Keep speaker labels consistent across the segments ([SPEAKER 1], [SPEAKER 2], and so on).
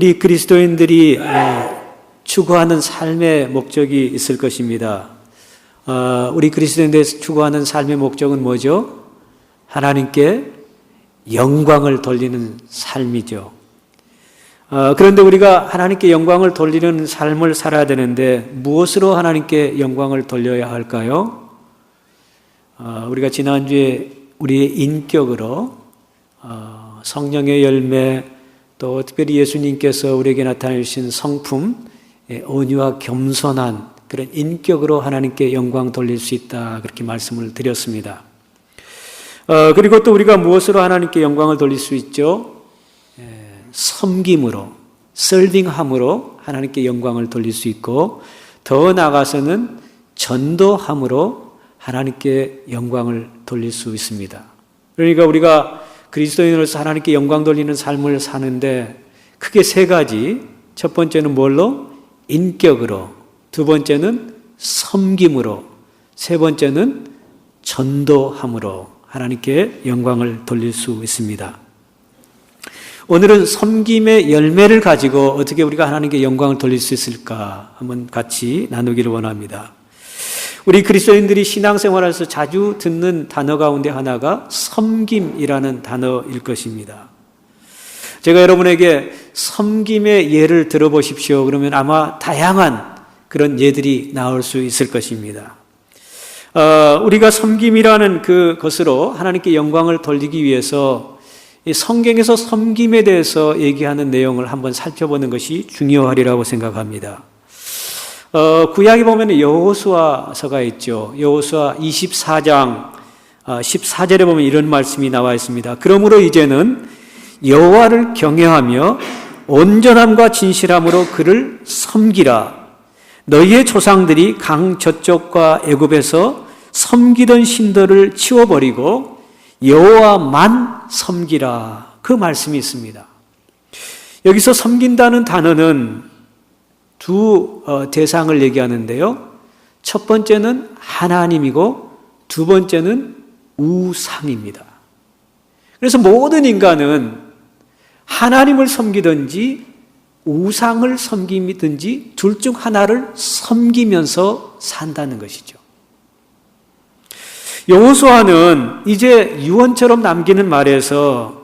[SPEAKER 1] 우리 그리스도인들이 어, 추구하는 삶의 목적이 있을 것입니다. 어, 우리 그리스도인들이 추구하는 삶의 목적은 뭐죠? 하나님께 영광을 돌리는 삶이죠. 어, 그런데 우리가 하나님께 영광을 돌리는 삶을 살아야 되는데 무엇으로 하나님께 영광을 돌려야 할까요? 어, 우리가 지난주에 우리의 인격으로 어, 성령의 열매 또 특별히 예수님께서 우리에게 나타내신 성품 예, 온유와 겸손한 그런 인격으로 하나님께 영광 돌릴 수 있다 그렇게 말씀을 드렸습니다. 어, 그리고 또 우리가 무엇으로 하나님께 영광을 돌릴 수 있죠? 예, 섬김으로, 설빙함으로 하나님께 영광을 돌릴 수 있고 더 나아가서는 전도함으로 하나님께 영광을 돌릴 수 있습니다. 그러니까 우리가 그리스도인으로서 하나님께 영광 돌리는 삶을 사는데 크게 세 가지. 첫 번째는 뭘로? 인격으로. 두 번째는 섬김으로. 세 번째는 전도함으로 하나님께 영광을 돌릴 수 있습니다. 오늘은 섬김의 열매를 가지고 어떻게 우리가 하나님께 영광을 돌릴 수 있을까 한번 같이 나누기를 원합니다. 우리 그리스도인들이 신앙생활에서 자주 듣는 단어 가운데 하나가 섬김이라는 단어일 것입니다. 제가 여러분에게 섬김의 예를 들어보십시오. 그러면 아마 다양한 그런 예들이 나올 수 있을 것입니다. 어, 우리가 섬김이라는 그 것으로 하나님께 영광을 돌리기 위해서 성경에서 섬김에 대해서 얘기하는 내용을 한번 살펴보는 것이 중요하리라고 생각합니다. 어, 구약에 보면 여호수아서가 있죠. 여호수아 24장 14절에 보면 이런 말씀이 나와 있습니다. 그러므로 이제는 여호와를 경외하며 온전함과 진실함으로 그를 섬기라. 너희의 조상들이 강 저쪽과 애굽에서 섬기던 신들을 치워버리고 여호와만 섬기라. 그 말씀이 있습니다. 여기서 섬긴다는 단어는 두 어, 대상을 얘기하는데요. 첫 번째는 하나님이고 두 번째는 우상입니다. 그래서 모든 인간은 하나님을 섬기든지 우상을 섬기든지 둘 중 하나를 섬기면서 산다는 것이죠. 여호수아는 이제 유언처럼 남기는 말에서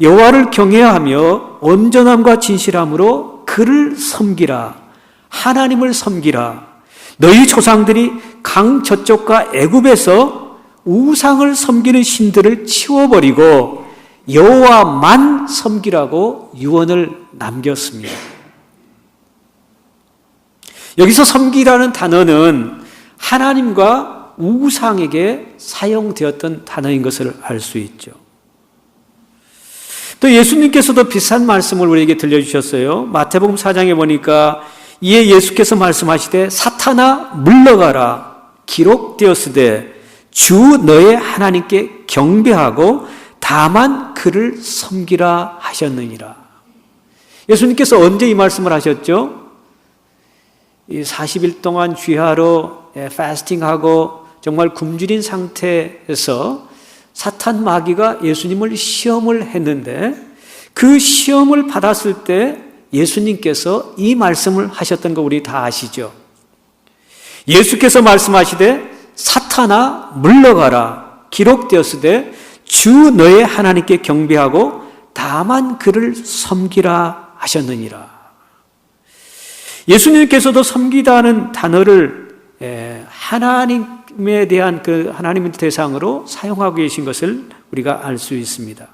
[SPEAKER 1] 여호와를 경외하며 온전함과 진실함으로 그를 섬기라. 하나님을 섬기라. 너희 조상들이 강 저쪽과 애굽에서 우상을 섬기는 신들을 치워버리고 여호와만 섬기라고 유언을 남겼습니다. 여기서 섬기라는 단어는 하나님과 우상에게 사용되었던 단어인 것을 알 수 있죠. 또 예수님께서도 비슷한 말씀을 우리에게 들려주셨어요. 마태복음 4장에 보니까 이에 예수께서 말씀하시되 사탄아 물러가라 기록되었으되 주 너의 하나님께 경배하고 다만 그를 섬기라 하셨느니라. 예수님께서 언제 이 말씀을 하셨죠? 이 40일 동안 쥐하로 패스팅하고 정말 굶주린 상태에서 사탄 마귀가 예수님을 시험을 했는데 그 시험을 받았을 때 예수님께서 이 말씀을 하셨던 거 우리 다 아시죠? 예수께서 말씀하시되 사탄아 물러가라 기록되었으되 주 너의 하나님께 경배하고 다만 그를 섬기라 하셨느니라. 예수님께서도 섬기다는 단어를 하나님에 대한 그 하나님의 대상으로 사용하고 계신 것을 우리가 알 수 있습니다.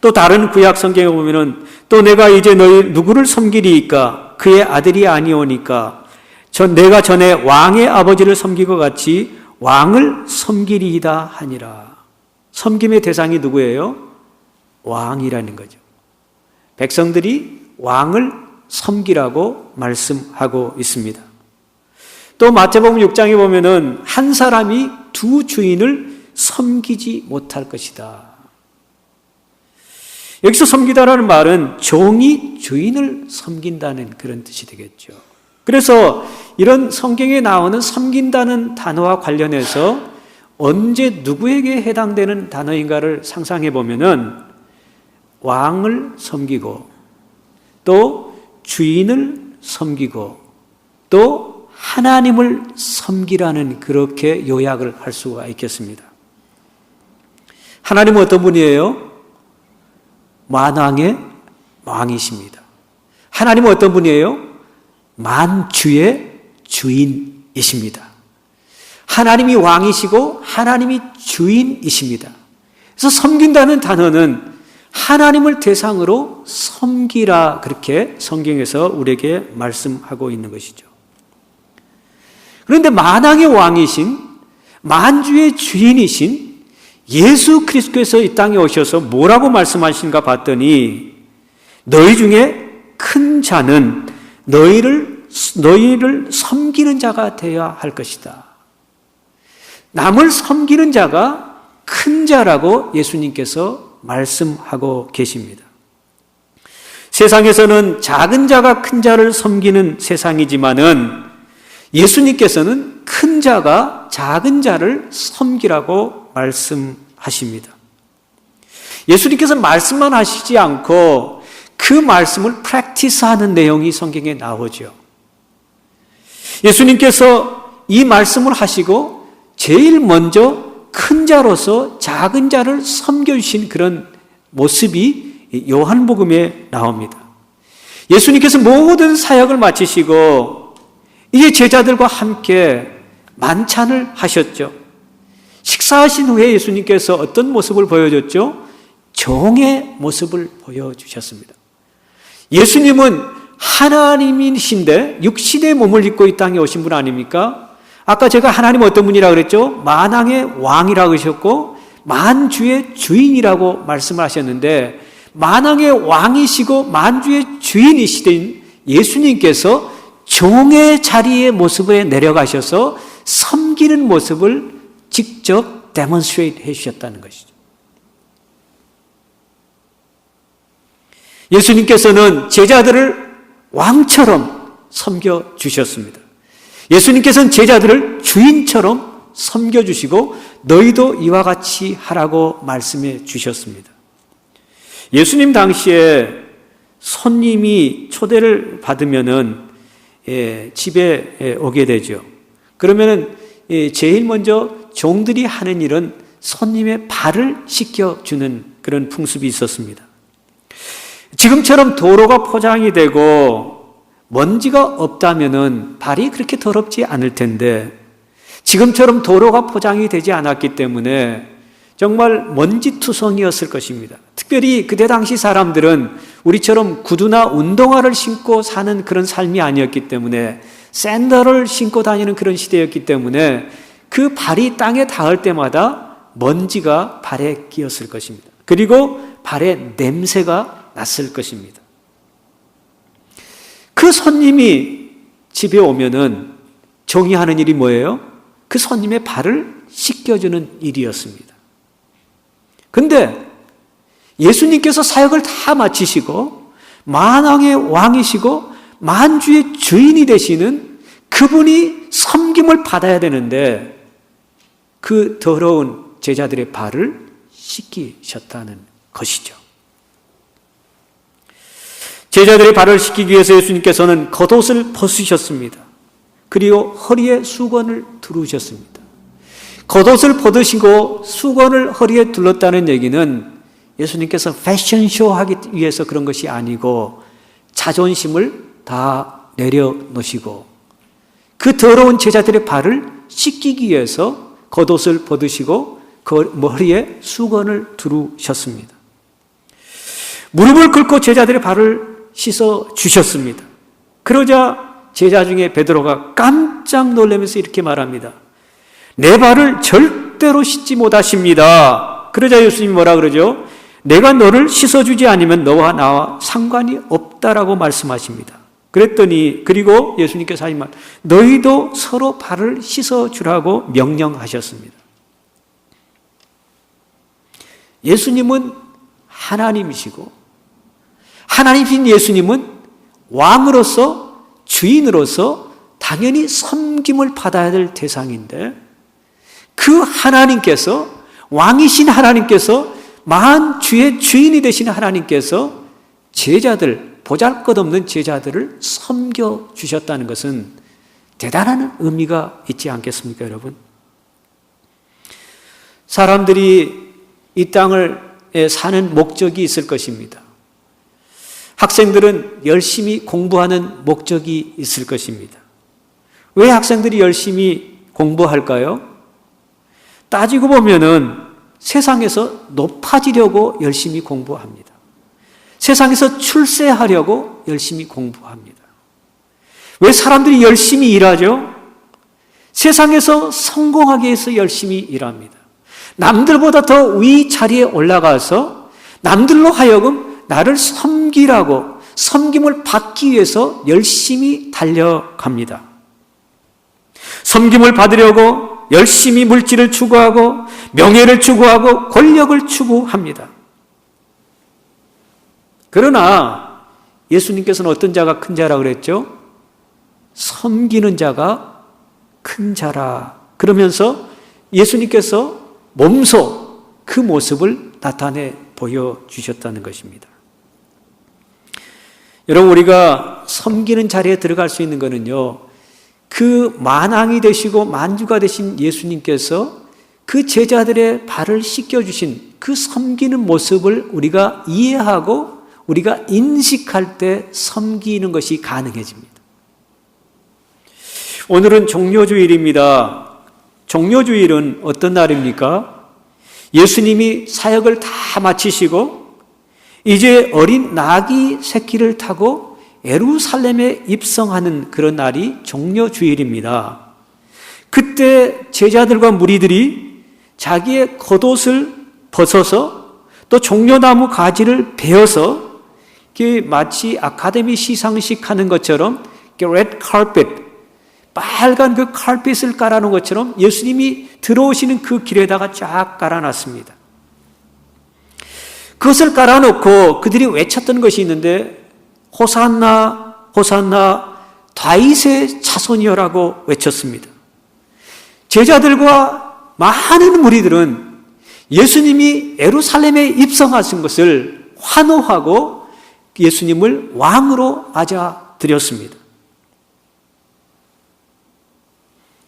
[SPEAKER 1] 또 다른 구약 성경에 보면은 또 내가 이제 너희 누구를 섬기리이까 그의 아들이 아니오니까 전 내가 전에 왕의 아버지를 섬기고 같이 왕을 섬기리이다 하니라. 섬김의 대상이 누구예요? 왕이라는 거죠. 백성들이 왕을 섬기라고 말씀하고 있습니다. 또 마태복음 6장에 보면은 한 사람이 두 주인을 섬기지 못할 것이다. 여기서 섬기다라는 말은 종이 주인을 섬긴다는 그런 뜻이 되겠죠. 그래서 이런 성경에 나오는 섬긴다는 단어와 관련해서 언제 누구에게 해당되는 단어인가를 상상해 보면은 왕을 섬기고 또 주인을 섬기고 또 하나님을 섬기라는 그렇게 요약을 할 수가 있겠습니다. 하나님은 어떤 분이에요? 만왕의 왕이십니다. 하나님은 어떤 분이에요? 만주의 주인이십니다. 하나님이 왕이시고 하나님이 주인이십니다. 그래서 섬긴다는 단어는 하나님을 대상으로 섬기라 그렇게 성경에서 우리에게 말씀하고 있는 것이죠. 그런데 만왕의 왕이신 만주의 주인이신 예수 그리스도께서 이 땅에 오셔서 뭐라고 말씀하신가 봤더니 너희 중에 큰 자는 너희를 너희를 섬기는 자가 되어야 할 것이다. 남을 섬기는 자가 큰 자라고 예수님께서 말씀하고 계십니다. 세상에서는 작은 자가 큰 자를 섬기는 세상이지만은 예수님께서는 큰 자가 작은 자를 섬기라고 말씀하십니다. 예수님께서 말씀만 하시지 않고 그 말씀을 프랙티스 하는 내용이 성경에 나오죠. 예수님께서 이 말씀을 하시고 제일 먼저 큰 자로서 작은 자를 섬겨주신 그런 모습이 요한복음에 나옵니다. 예수님께서 모든 사역을 마치시고 이제 제자들과 함께 만찬을 하셨죠. 식사하신 후에 예수님께서 어떤 모습을 보여줬죠? 종의 모습을 보여주셨습니다. 예수님은 하나님이신데 육신의 몸을 입고 이 땅에 오신 분 아닙니까? 아까 제가 하나님 어떤 분이라고 그랬죠? 만왕의 왕이라고 하셨고 만주의 주인이라고 말씀을 하셨는데 만왕의 왕이시고 만주의 주인이시된 예수님께서 종의 자리의 모습에 내려가셔서 섬기는 모습을 직접 데몬스트레이트 해 주셨다는 것이죠. 예수님께서는 제자들을 왕처럼 섬겨 주셨습니다. 예수님께서는 제자들을 주인처럼 섬겨 주시고 너희도 이와 같이 하라고 말씀해 주셨습니다. 예수님 당시에 손님이 초대를 받으면은 예, 집에 예, 오게 되죠. 그러면은 예, 제일 먼저 종들이 하는 일은 손님의 발을 씻겨 주는 그런 풍습이 있었습니다. 지금처럼 도로가 포장이 되고 먼지가 없다면은 발이 그렇게 더럽지 않을 텐데 지금처럼 도로가 포장이 되지 않았기 때문에 정말 먼지투성이었을 것입니다. 특별히 그때 당시 사람들은 우리처럼 구두나 운동화를 신고 사는 그런 삶이 아니었기 때문에 샌들을 신고 다니는 그런 시대였기 때문에 그 발이 땅에 닿을 때마다 먼지가 발에 끼었을 것입니다. 그리고 발에 냄새가 났을 것입니다. 그 손님이 집에 오면은 종이 하는 일이 뭐예요? 그 손님의 발을 씻겨주는 일이었습니다. 근데 예수님께서 사역을 다 마치시고 만왕의 왕이시고 만주의 주인이 되시는 그분이 섬김을 받아야 되는데 그 더러운 제자들의 발을 씻기셨다는 것이죠. 제자들의 발을 씻기기 위해서 예수님께서는 겉옷을 벗으셨습니다. 그리고 허리에 수건을 두르셨습니다. 겉옷을 벗으시고 수건을 허리에 둘렀다는 얘기는 예수님께서 패션쇼 하기 위해서 그런 것이 아니고 자존심을 다 내려놓으시고 그 더러운 제자들의 발을 씻기기 위해서 겉옷을 벗으시고 그 머리에 수건을 두르셨습니다. 무릎을 꿇고 제자들의 발을 씻어 주셨습니다. 그러자 제자 중에 베드로가 깜짝 놀라면서 이렇게 말합니다. 내 발을 절대로 씻지 못하십니다. 그러자 예수님이 뭐라 그러죠? 내가 너를 씻어주지 않으면 너와 나와 상관이 없다라고 말씀하십니다. 그랬더니 그리고 예수님께서 하신 말 너희도 서로 발을 씻어 주라고 명령하셨습니다. 예수님은 하나님이시고 하나님이신 예수님은 왕으로서 주인으로서 당연히 섬김을 받아야 될 대상인데 그 하나님께서 왕이신 하나님께서 만 주의 주인이 되신 하나님께서 제자들 보잘 것 없는 제자들을 섬겨 주셨다는 것은 대단한 의미가 있지 않겠습니까, 여러분? 사람들이 이 땅을 사는 목적이 있을 것입니다. 학생들은 열심히 공부하는 목적이 있을 것입니다. 왜 학생들이 열심히 공부할까요? 따지고 보면은 세상에서 높아지려고 열심히 공부합니다. 세상에서 출세하려고 열심히 공부합니다. 왜 사람들이 열심히 일하죠? 세상에서 성공하기 위해서 열심히 일합니다. 남들보다 더 위 자리에 올라가서 남들로 하여금 나를 섬기라고 섬김을 받기 위해서 열심히 달려갑니다. 섬김을 받으려고 열심히 물질을 추구하고 명예를 추구하고 권력을 추구합니다. 그러나 예수님께서는 어떤 자가 큰 자라 그랬죠? 섬기는 자가 큰 자라. 그러면서 예수님께서 몸소 그 모습을 나타내 보여주셨다는 것입니다. 여러분, 우리가 섬기는 자리에 들어갈 수 있는 것은요, 그 만왕이 되시고 만주가 되신 예수님께서 그 제자들의 발을 씻겨주신 그 섬기는 모습을 우리가 이해하고 우리가 인식할 때 섬기는 것이 가능해집니다. 오늘은 종료주일입니다. 종료주일은 어떤 날입니까? 예수님이 사역을 다 마치시고 이제 어린 나귀 새끼를 타고 에루살렘에 입성하는 그런 날이 종료주일입니다. 그때 제자들과 무리들이 자기의 겉옷을 벗어서 또 종려나무 가지를 베어서 마치 아카데미 시상식 하는 것처럼 레드 칼펫, 빨간 그 칼펫을 깔아놓은 것처럼 예수님이 들어오시는 그 길에다가 쫙 깔아놨습니다. 그것을 깔아놓고 그들이 외쳤던 것이 있는데 호산나 호산나 다윗의 자손이여라고 외쳤습니다. 제자들과 많은 무리들은 예수님이 에루살렘에 입성하신 것을 환호하고 예수님을 왕으로 맞아 드렸습니다.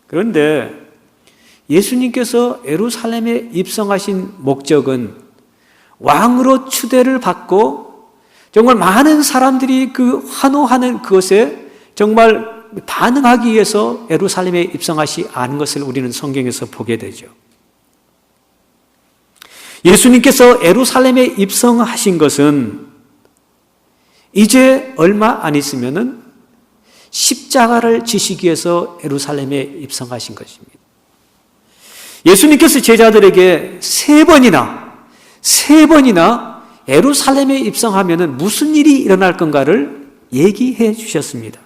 [SPEAKER 1] 그런데 예수님께서 에루살렘에 입성하신 목적은 왕으로 추대를 받고 정말 많은 사람들이 그 환호하는 그것에 정말 반응하기 위해서 에루살렘에 입성하시 않은 것을 우리는 성경에서 보게 되죠. 예수님께서 에루살렘에 입성하신 것은 이제 얼마 안 있으면은 십자가를 지시기 위해서 에루살렘에 입성하신 것입니다. 예수님께서 제자들에게 세 번이나 세 번이나 에루살렘에 입성하면 무슨 일이 일어날 건가를 얘기해 주셨습니다.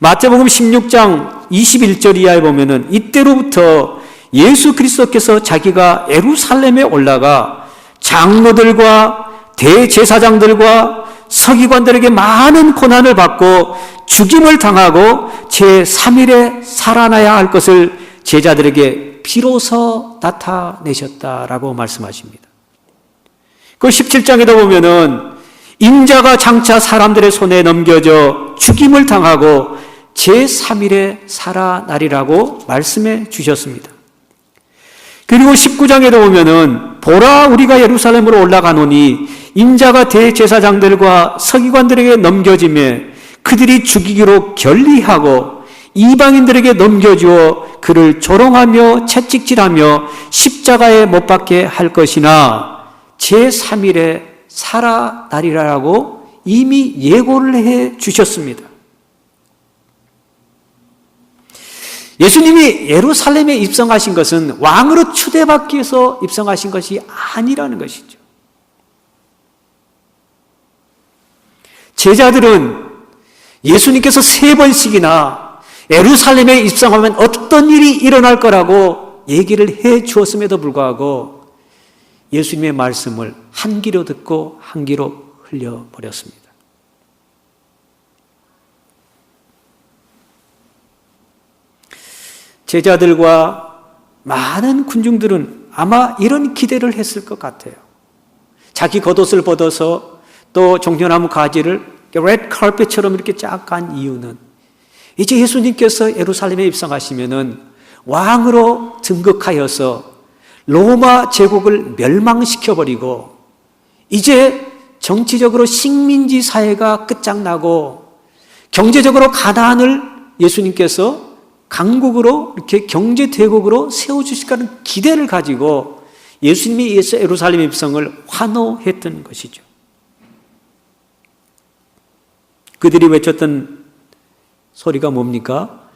[SPEAKER 1] 마태복음 16장 21절 이하에 보면은 이때로부터 예수 그리스도께서 자기가 에루살렘에 올라가 장로들과 대제사장들과 서기관들에게 많은 고난을 받고 죽임을 당하고 제3일에 살아나야 할 것을 제자들에게 비로소 나타내셨다라고 말씀하십니다. 그 17장에도 보면은 인자가 장차 사람들의 손에 넘겨져 죽임을 당하고 제3일에 살아나리라고 말씀해 주셨습니다. 그리고 19장에도 보면은 보라 우리가 예루살렘으로 올라가노니 인자가 대제사장들과 서기관들에게 넘겨지며 그들이 죽이기로 결리하고 이방인들에게 넘겨주어 그를 조롱하며 채찍질하며 십자가에 못 박게 할 것이나 제3일에 살아나리라고 이미 예고를 해 주셨습니다. 예수님이 예루살렘에 입성하신 것은 왕으로 추대받기 위해서 입성하신 것이 아니라는 것이죠. 제자들은 예수님께서 세 번씩이나 예루살렘에 입성하면 어떤 일이 일어날 거라고 얘기를 해 주었음에도 불구하고 예수님의 말씀을 한 귀로 듣고 한 귀로 흘려버렸습니다. 제자들과 많은 군중들은 아마 이런 기대를 했을 것 같아요. 자기 겉옷을 벗어서 또 종려나무 가지를 레드 카펫처럼 이렇게 쫙 간 이유는 이제 예수님께서 예루살렘에 입성하시면은 왕으로 등극하여서 로마 제국을 멸망시켜 버리고 이제 정치적으로 식민지 사회가 끝장나고 경제적으로 가난을 예수님께서 강국으로 이렇게 경제 대국으로 세워 주실 거라는 기대를 가지고 예수님이 예루살렘 입성을 환호했던 것이죠. 그들이 외쳤던 소리가 뭡니까?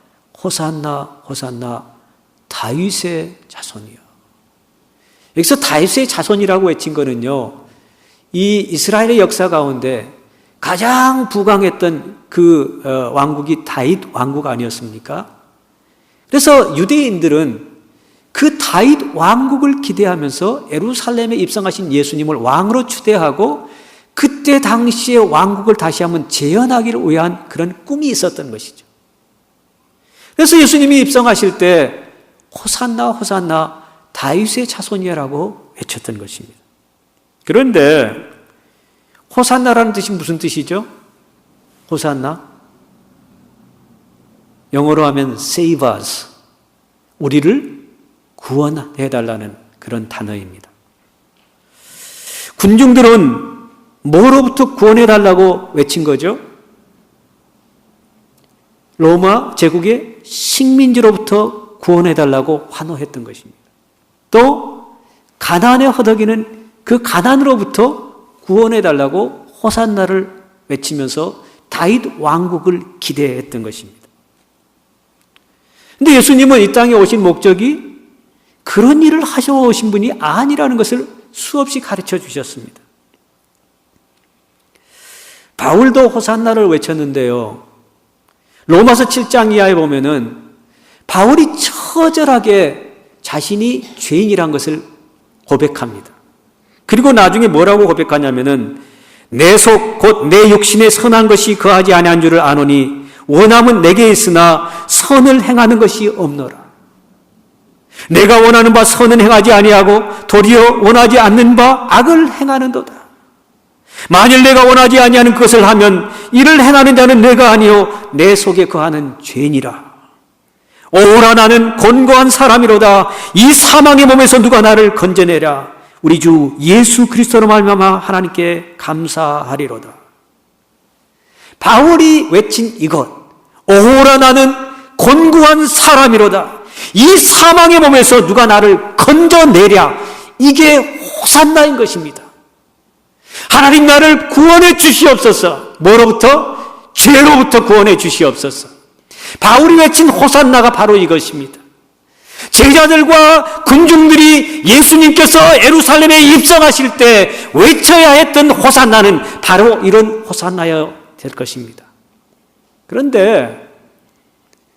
[SPEAKER 1] 호산나 호산나 다윗의 자손이요. 여기서 다윗의 자손이라고 외친 거는요. 이 이스라엘의 역사 가운데 가장 부강했던 그 어, 왕국이 다윗 왕국 아니었습니까? 그래서 유대인들은 그 다윗 왕국을 기대하면서 예루살렘에 입성하신 예수님을 왕으로 추대하고 그때 당시의 왕국을 다시 한번 재현하기를 위한 그런 꿈이 있었던 것이죠. 그래서 예수님이 입성하실 때 호산나 호산나 다윗의 자손이라고 외쳤던 것입니다. 그런데 호산나라는 뜻이 무슨 뜻이죠? 호산나? 영어로 하면 save us. 우리를 구원해 달라는 그런 단어입니다. 군중들은 뭐로부터 구원해 달라고 외친 거죠? 로마 제국의 식민지로부터 구원해 달라고 환호했던 것입니다. 또 가난에 허덕이는 그 가난으로부터 구원해 달라고 호산나를 외치면서 다윗 왕국을 기대했던 것입니다. 근데 예수님은 이 땅에 오신 목적이 그런 일을 하셔 오신 분이 아니라는 것을 수없이 가르쳐 주셨습니다. 바울도 호산나를 외쳤는데요. 로마서 7장 이하에 보면은 바울이 처절하게 자신이 죄인이란 것을 고백합니다. 그리고 나중에 뭐라고 고백하냐면은 내 속 곧 내 육신에 선한 것이 거하지 아니한 줄을 아노니 원함은 내게 있으나 선을 행하는 것이 없노라. 내가 원하는 바 선은 행하지 아니하고 도리어 원하지 않는 바 악을 행하는도다. 만일 내가 원하지 아니하는 것을 하면 이를 행하는 자는 내가 아니요 내 속에 거하는 죄니라. 오라 나는 곤고한 사람이로다. 이 사망의 몸에서 누가 나를 건져내랴. 우리 주 예수 그리스도로 말미암아 하나님께 감사하리로다. 바울이 외친 이것. 오라 나는 곤고한 사람이로다. 이 사망의 몸에서 누가 나를 건져내랴. 이게 호산나인 것입니다. 하나님 나를 구원해 주시옵소서. 뭐로부터? 죄로부터 구원해 주시옵소서. 바울이 외친 호산나가 바로 이것입니다. 제자들과 군중들이 예수님께서 에루살렘에 입성하실 때 외쳐야 했던 호산나는 바로 이런 호산나여 될 것입니다. 그런데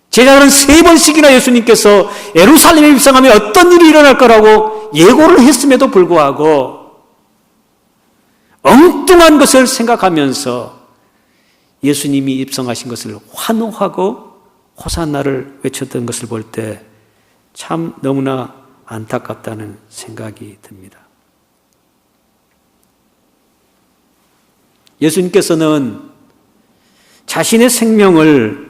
[SPEAKER 1] 제자들은 세 번씩이나 예수님께서 에루살렘에 입성하면 어떤 일이 일어날 거라고 예고를 했음에도 불구하고 엉뚱한 것을 생각하면서 예수님이 입성하신 것을 환호하고 호산나를 외쳤던 것을 볼 때 참 너무나 안타깝다는 생각이 듭니다. 예수님께서는 자신의 생명을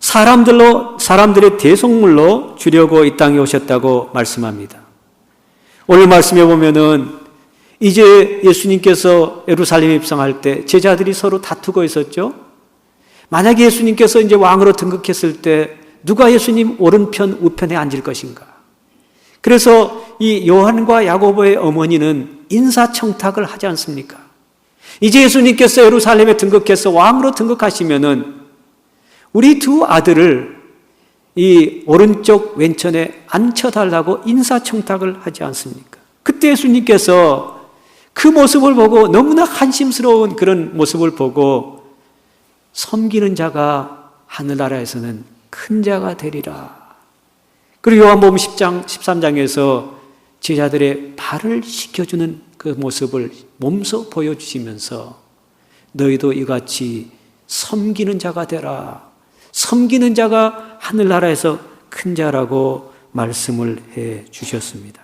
[SPEAKER 1] 사람들로 사람들의 대속물로 주려고 이 땅에 오셨다고 말씀합니다. 오늘 말씀해 보면은 이제 예수님께서 예루살렘에 입성할 때 제자들이 서로 다투고 있었죠. 만약에 예수님께서 이제 왕으로 등극했을 때 누가 예수님 오른편 우편에 앉을 것인가? 그래서 이 요한과 야고보의 어머니는 인사청탁을 하지 않습니까? 이제 예수님께서 예루살렘에 등극해서 왕으로 등극하시면은 우리 두 아들을 이 오른쪽 왼편에 앉혀달라고 인사청탁을 하지 않습니까? 그때 예수님께서 그 모습을 보고 너무나 한심스러운 그런 모습을 보고 섬기는 자가 하늘나라에서는 큰 자가 되리라. 그리고 요한복음 10장 13장에서 제자들의 발을 씻겨주는 그 모습을 몸소 보여주시면서 너희도 이같이 섬기는 자가 되라. 섬기는 자가 하늘나라에서 큰 자라고 말씀을 해 주셨습니다.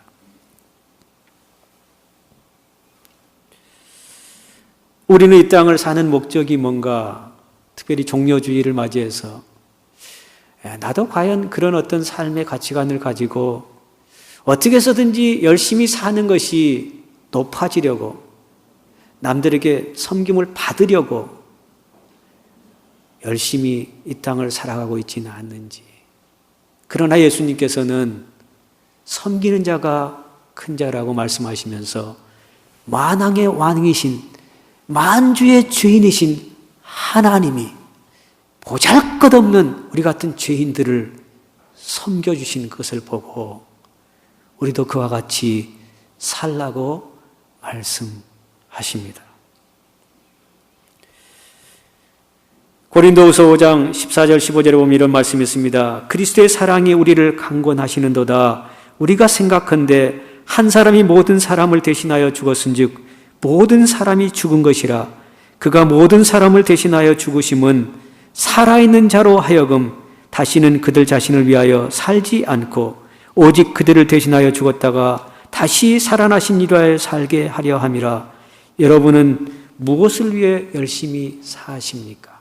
[SPEAKER 1] 우리는 이 땅을 사는 목적이 뭔가, 특별히 종료주의를 맞이해서, 야, 나도 과연 그런 어떤 삶의 가치관을 가지고 어떻게 해서든지 열심히 사는 것이 높아지려고, 남들에게 섬김을 받으려고 열심히 이 땅을 살아가고 있지는 않는지. 그러나 예수님께서는 섬기는 자가 큰 자라고 말씀하시면서 만왕의 왕이신 만주의 주인이신 하나님이 보잘 것 없는 우리 같은 죄인들을 섬겨주신 것을 보고 우리도 그와 같이 살라고 말씀하십니다. 고린도후서 5장 14절 15절에 보면 이런 말씀이 있습니다. 그리스도의 사랑이 우리를 강권하시는도다. 우리가 생각한데 한 사람이 모든 사람을 대신하여 죽었은즉 모든 사람이 죽은 것이라 그가 모든 사람을 대신하여 죽으심은 살아있는 자로 하여금 다시는 그들 자신을 위하여 살지 않고 오직 그들을 대신하여 죽었다가 다시 살아나신 이로 살게 하려 함이라 여러분은 무엇을 위해 열심히 사십니까?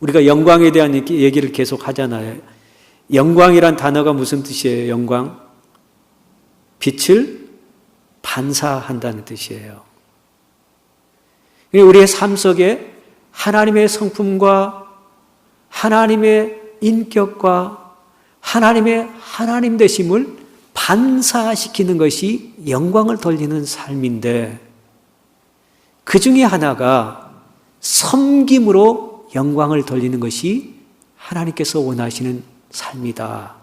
[SPEAKER 1] 우리가 영광에 대한 얘기를 계속 하잖아요. 영광이란 단어가 무슨 뜻이에요? 영광? 빛을 반사한다는 뜻이에요. 우리의 삶 속에 하나님의 성품과 하나님의 인격과 하나님의 하나님 되심을 반사시키는 것이 영광을 돌리는 삶인데 그 중에 하나가 섬김으로 영광을 돌리는 것이 하나님께서 원하시는 삶이다.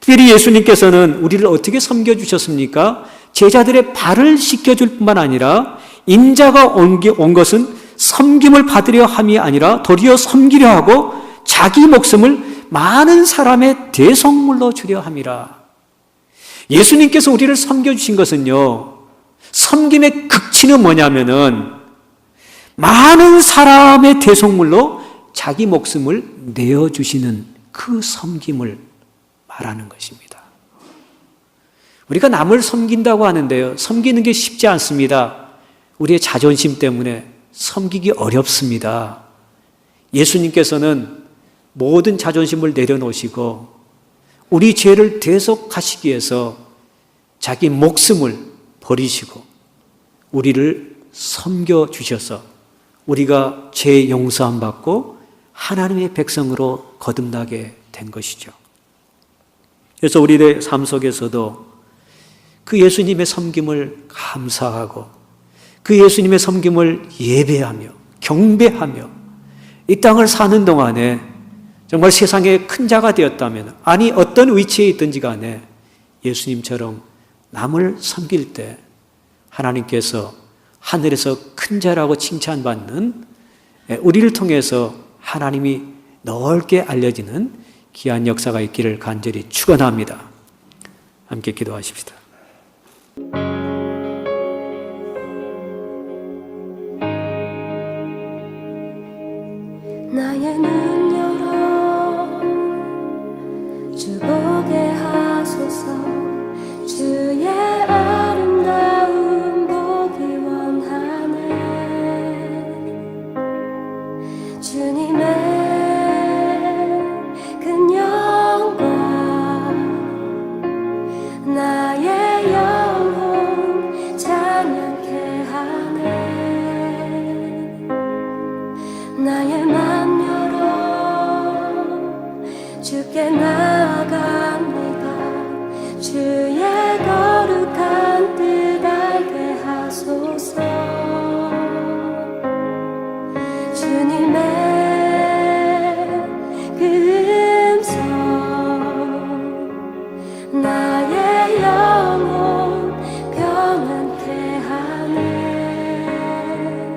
[SPEAKER 1] 특별히 예수님께서는 우리를 어떻게 섬겨주셨습니까? 제자들의 발을 씻겨줄 뿐만 아니라 인자가 온, 온 것은 섬김을 받으려 함이 아니라 도리어 섬기려 하고 자기 목숨을 많은 사람의 대성물로 주려 함이라. 예수님께서 우리를 섬겨주신 것은요, 섬김의 극치는 뭐냐면은 많은 사람의 대성물로 자기 목숨을 내어주시는 그 섬김을 말하는 것입니다. 우리가 남을 섬긴다고 하는데요. 섬기는 게 쉽지 않습니다. 우리의 자존심 때문에 섬기기 어렵습니다. 예수님께서는 모든 자존심을 내려놓으시고 우리 죄를 대속하시기 위해서 자기 목숨을 버리시고 우리를 섬겨 주셔서 우리가 죄 용서함 받고 하나님의 백성으로 거듭나게 된 것이죠. 그래서 우리의 삶 속에서도 그 예수님의 섬김을 감사하고 그 예수님의 섬김을 예배하며 경배하며 이 땅을 사는 동안에 정말 세상에 큰 자가 되었다면 아니 어떤 위치에 있든지 간에 예수님처럼 남을 섬길 때 하나님께서 하늘에서 큰 자라고 칭찬받는 우리를 통해서 하나님이 넓게 알려지는 귀한 역사가 있기를 간절히 축원합니다. 함께 기도하십시다.
[SPEAKER 2] 나의 눈